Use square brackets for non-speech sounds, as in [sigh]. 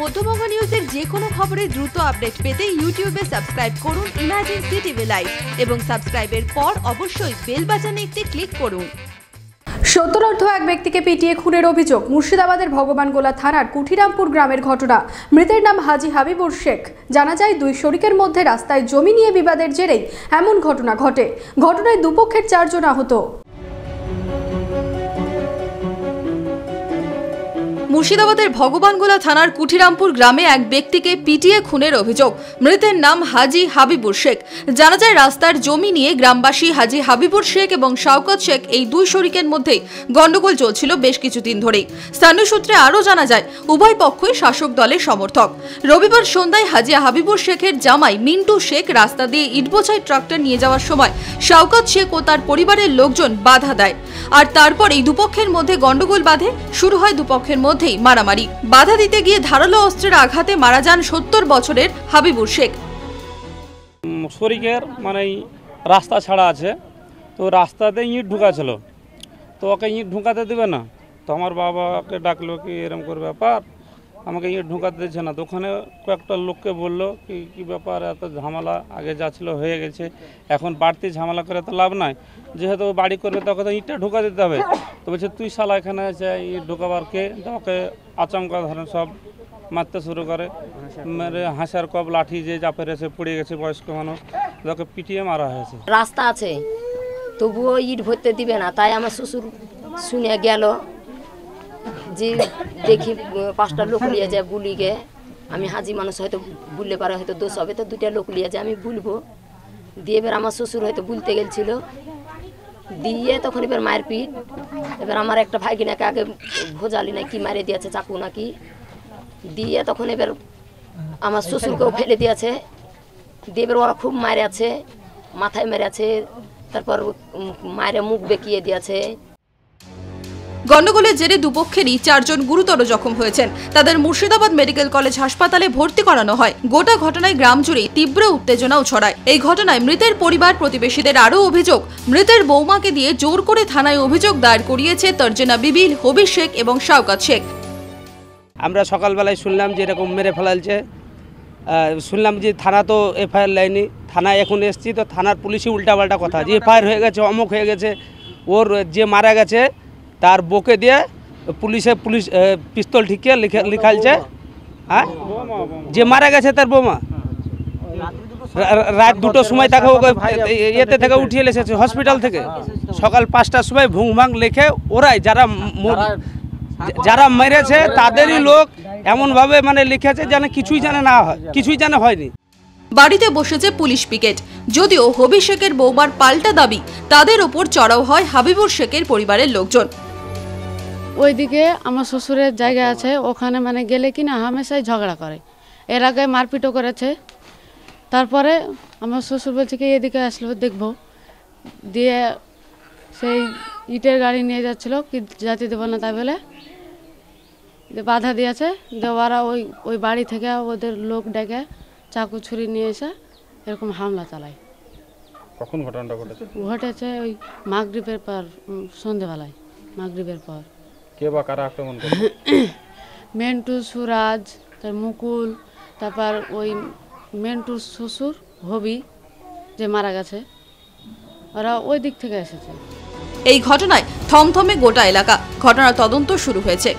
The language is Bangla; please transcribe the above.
মধ্যবঙ্গ নিউজের যে কোনো খবরের দ্রুত আপডেট পেতে ইউটিউবে সাবস্ক্রাইব করুন ইমাজিন সিটিভি লাইভ এবং সাবস্ক্রাইবের পর অবশ্যই বেল বাটনে একটি ক্লিক করুন। সত্তরার্ধ এক ব্যক্তিকে পিটিয়ে খুনের অভিযোগ, মুর্শিদাবাদের ভগবানগোলা থানার কুঠিরামপুর গ্রামের ঘটনা। মৃতের নাম হাজি হাবিবুর শেখ। জানা যায়, দুই শরিকের মধ্যে রাস্তায় জমি নিয়ে বিবাদের জেরেই এমন ঘটনা ঘটে। ঘটনায় দুপক্ষের চারজন আহত। মুর্শিদাবাদের ভগবানগোলা থানার কুঠিরামপুর গ্রামে এক ব্যক্তিকে পিটিয়ে খুনের অভিযোগ। মৃতের নাম হাজি হাবিবুর শেখ। জানা যায়, রাস্তার জমি নিয়ে গ্রামবাসী হাজি হাবিবুর শেখ এবং শাওকত শেখ এই দুই শরিকের মধ্যেই গন্ডগোল চলছিল বেশ কিছুদিন ধরেই। স্থানীয় সূত্রে আরও জানা যায়, উভয় পক্ষই শাসক দলের সমর্থক। রবিবার সন্ধ্যায় হাজি হাবিবুর শেখের জামাই মিন্টু শেখ রাস্তা দিয়ে ইটবোঝাই ট্রাক্টর নিয়ে যাওয়ার সময় শাওকত শেখ ও তার পরিবারের লোকজন বাধা দেয়। আর তারপর এই দুপক্ষের মধ্যে গন্ডগোল বাঁধে, শুরু হয় দুপক্ষের মধ্যেই মারামারি। বাধা দিতে গিয়ে ধারালো অস্ত্রের আঘাতে মারা যান সত্তর বছরের হাবিবুর শেখ। শরিকের মানে রাস্তা ছাড়া আছে। তো রাস্তাতে ইঁট ঢুকাছিল। তো ওকে ইঁট ঢুকাতে দেবে না। তো আমার বাবাকে ডাকলো কি, এরম করে ব্যাপার। আমাকে ইঁট ঢুকাতে দিচ্ছে না। ওখানে কয়েকটা লোককে বলল কি, কী ব্যাপার, এত ঝামেলা, আগে যা ছিল হয়ে গেছে, এখন বাড়তি ঝামেলা করে তো লাভ নাই। যেহেতু বাড়ি করবে তখন তো ইঁটটা ঢুকা দিতে হবে। তো বলছে, তুই শালা এখানে আছে ইঁট ঢুকাবার কে? ওকে আচমকা ধরেন সব মারতে শুরু করে। মেরে হাঁসার কব, লাঠি যে যা পেরেছে পড়ে গেছে, বয়স্ক মানুষ। ওকে পিটিয়ে মারা হয়েছে। রাস্তা আছে। তবুও ইট ভরতে দিবে না। তাই আমার শ্বশুর শুনে গেল যে দেখি পাঁচটা লোক লিয়ে যায় বুলিকে আমি হাজি মানুষ হয়তো বুললে পারে, হয়তো দোষ হবে। তো দুটা লোক লিয়ে যায়, আমি বুলবো। দিয়ে এবার আমার শ্বশুর হয়তো বুলতে গেছিল দিয়ে তখন এবার মায়ের পিঠ। এবার আমার একটা ভাইগিনাকে আগে ভোজালি না কি মারে দিয়েছে, চাকু নাকি। দিয়ে তখন এবার আমার শ্বশুরকেও ফেলে দিয়েছে। দিয়ে এবার ওরা খুব মারে আছে, মাথায় মেরে আছে। তারপর মায়ের মুখ বেঁকিয়ে দিয়েছে। গন্ডগোলের জেরে দুপক্ষেরই চারজন গুরুতর জখম হয়েছেন। তাদের মুর্শিদাবাদ মেডিকেল কলেজ হাসপাতালে ভর্তি করানো হয়। গোটা ঘটনায় গ্রাম জুড়ে তীব্র উত্তেজনাও ছড়ায়। এই ঘটনায় মৃতের পরিবার প্রতিবেশীদের আরও অভিযোগ, মৃতের বৌমাকে দিয়ে জোর করে থানায় অভিযোগ দায়ের করিয়েছে তর্জনা বিবিল হবির শেখ এবং শাওকাত শেখ। আমরা সকালবেলায় শুনলাম যে এরকম মেরে ফেলালছে। শুনলাম যে থানা তো এফআইআর লাইনি, থানায় এখন এসছি তো থানার পুলিশই উল্টাপাল্টা কথা। যে এফআইআর হয়ে গেছে, অমুক হয়ে গেছে, ওর যে মারা গেছে তার বকে দিয়ে পুলিশে পুলিশ পিস্তল ঠিকিয়ে লিখে লিখালছে হ্যাঁ? যে মারা গেছে তার বোমা। রাত দুটোর সময় তাকে এ- থেকে উঠিয়ে এসেছে, হসপিটাল থেকে। সকাল পাঁচটার সময় ভুং ভাং লেখে ওরাই যারা যারা মেরেছে তাদেরই লোক এমনভাবে মানে লিখেছে যেন কিছুই জানে না হয়, কিছুই জানে হয়নি। বাড়িতে বসেছে পুলিশ পিকেট। যদিও হবি শেখের বৌমার পাল্টা দাবি, তাদের ওপর চড়াও হয় হাবিবুর শেখের পরিবারের লোকজন। ওইদিকে আমার শ্বশুরের জায়গা আছে ওখানে মানে গেলে কি না হামেশাই ঝগড়া করে। এর আগে মারপিটও করেছে। তারপরে আমার শ্বশুর বলছে কি এদিকে আসলো দেখব। দিয়ে সেই ইটের গাড়ি নিয়ে যাচ্ছিল কি যাতে দেবো না তাই বলে। বাধা দিয়েছে। দিয়ে ওরা ওই ওই বাড়ি থেকে ওদের লোক ডেকে চাকু ছুরি নিয়ে এসে এরকম হামলা চালায়। কখন ঘটনাটা ঘটেছে? ঘটেছে ওই মাগরীবের পর সন্ধেবেলায় মাগরীবের পর। কে বা কারা আক্রমণ করে [coughs] মেন্টু সুরাজ তার মুকুল তারপর ওই মেন্টুর শ্বশুর হবি যে মারা গেছে ওরা ওই দিক থেকে এসেছে। এই ঘটনায় থমথমে গোটা এলাকা ঘটনার তদন্ত শুরু হয়েছে।